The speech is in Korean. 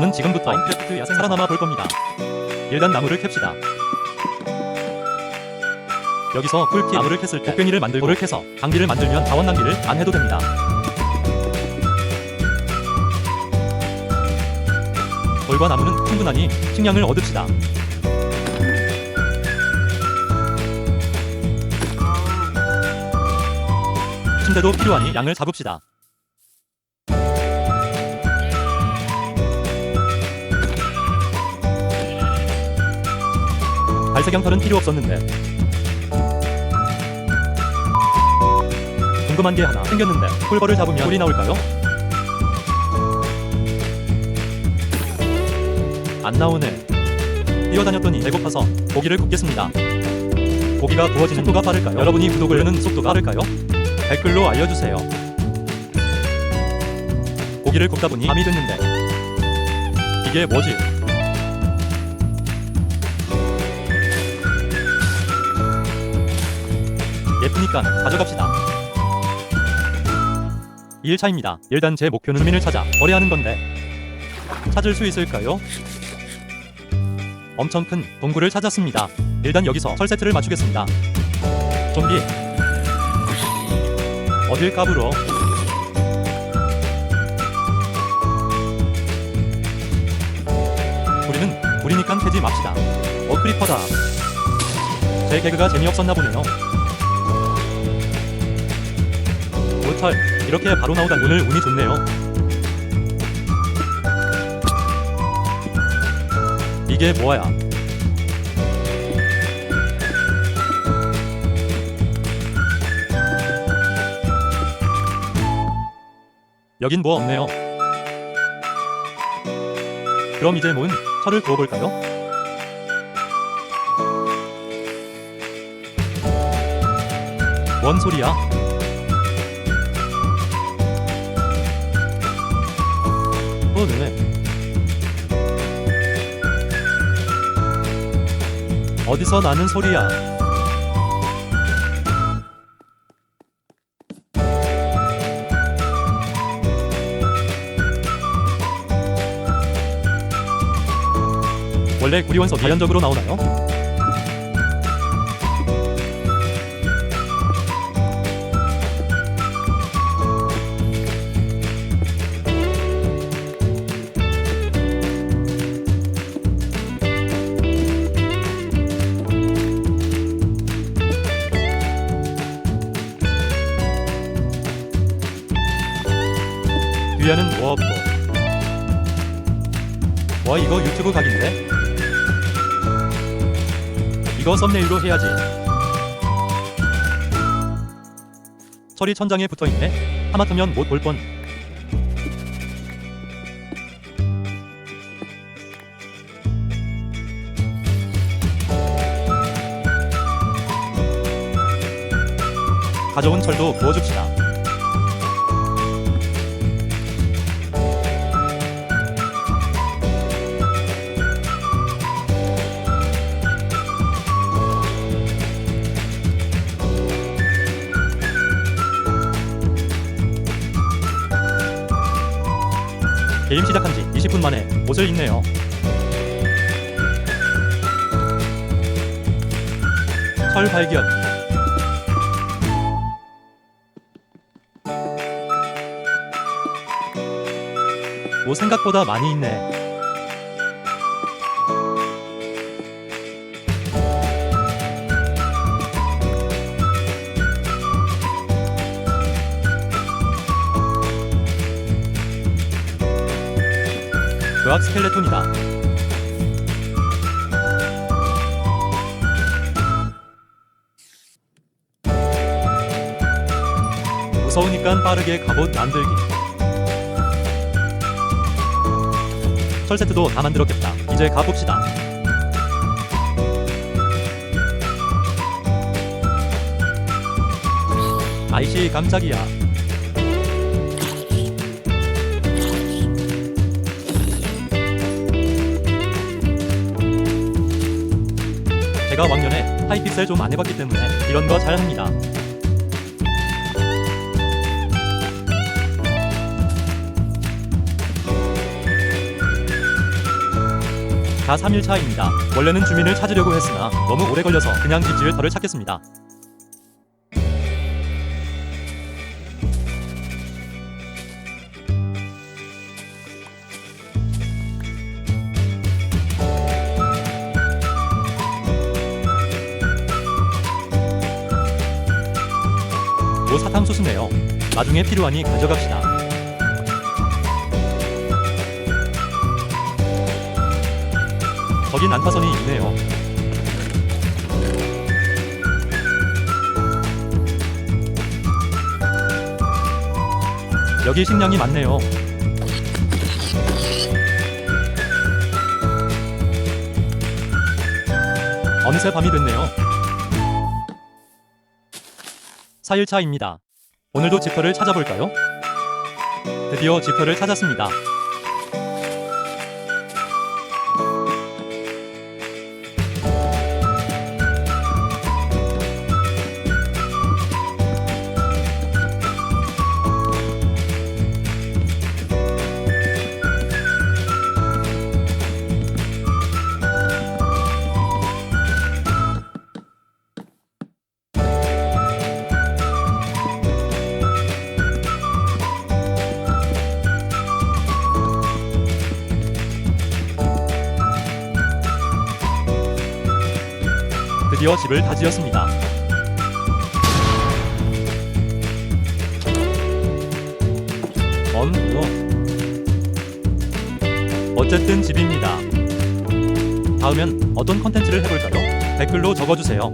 저는 지금부터 마인크래프트 야생 살아남아 볼 겁니다. 일단 나무를 캡시다. 여기서 꿀팁 나무를 캤을 때 곡괭이를 만들고 돌을 캐서 장비를 만들면 자원 낭비를 안 해도 됩니다. 돌과 나무는 충분하니 식량을 얻읍시다. 침대도 필요하니 양을 잡읍시다. 갈색 양털은 필요 없었는데 궁금한 게 하나 생겼는데 꿀벌을 잡으면 꿀이 나올까요? 안 나오네 뛰어다녔더니 배고파서 고기를 굽겠습니다 고기가 구워지는 속도가 빠를까요? 여러분이 구독을 누르는 속도가 빠를까요? 댓글로 알려주세요 고기를 굽다 보니 밤이 됐는데 이게 뭐지? 예쁘니까 가져갑시다. 2일차입니다. 일단 제 목표는 주민을 찾아 거래하는 건데 찾을 수 있을까요? 엄청 큰 동굴을 찾았습니다. 일단 여기서 철 세트를 맞추겠습니다. 좀비 어딜 까불어? 우리는 우리니깐 패지 맙시다. 어 크리퍼다. 제 개그가 재미없었나 보네요. 오철 이렇게 바로 나오다니 오늘 운이 좋네요. 이게 뭐야? 여긴 뭐 없네요. 그럼 이제 문 철을 구워볼까요? 뭔 소리야? 어, 네네. 어디서 나는 소리야? 원래 구리원서 자연적으로 나오나요? 뭐 없고 와 이거 유튜브 각인데? 이거 썸네일로 해야지. 철이 천장에 붙어있네. 하마터면 못 볼 뻔. 가져온 철도 구워줍시다 게임 시작한 지 20분 만에 옷을 입네요. 철 발견. 옷 생각보다 많이 있네. 의학 스켈레톤이다. 무서우니까 빠르게 갑옷 만들기. 철 세트도 다 만들었겠다. 이제 가봅시다. 아이씨 깜짝이야. 제가 왕년에 하이픽셀 좀 안 해봤기 때문에 이런 거 잘 합니다. 다 3일 차입니다. 원래는 주민을 찾으려고 했으나 너무 오래 걸려서 그냥 집 지을 터를 찾겠습니다. 오 사탕수수네요. 나중에 필요하니 가져갑시다. 저기 난파선이 있네요. 여기 식량이 많네요. 어느새 밤이 됐네요. 4일차입니다. 오늘도 집터를 찾아볼까요? 드디어 집터를 찾았습니다. 드디어 집을 다 지었습니다. 언, 노. 어쨌든 집입니다. 다음엔 어떤 컨텐츠를 해볼까요? 댓글로 적어주세요.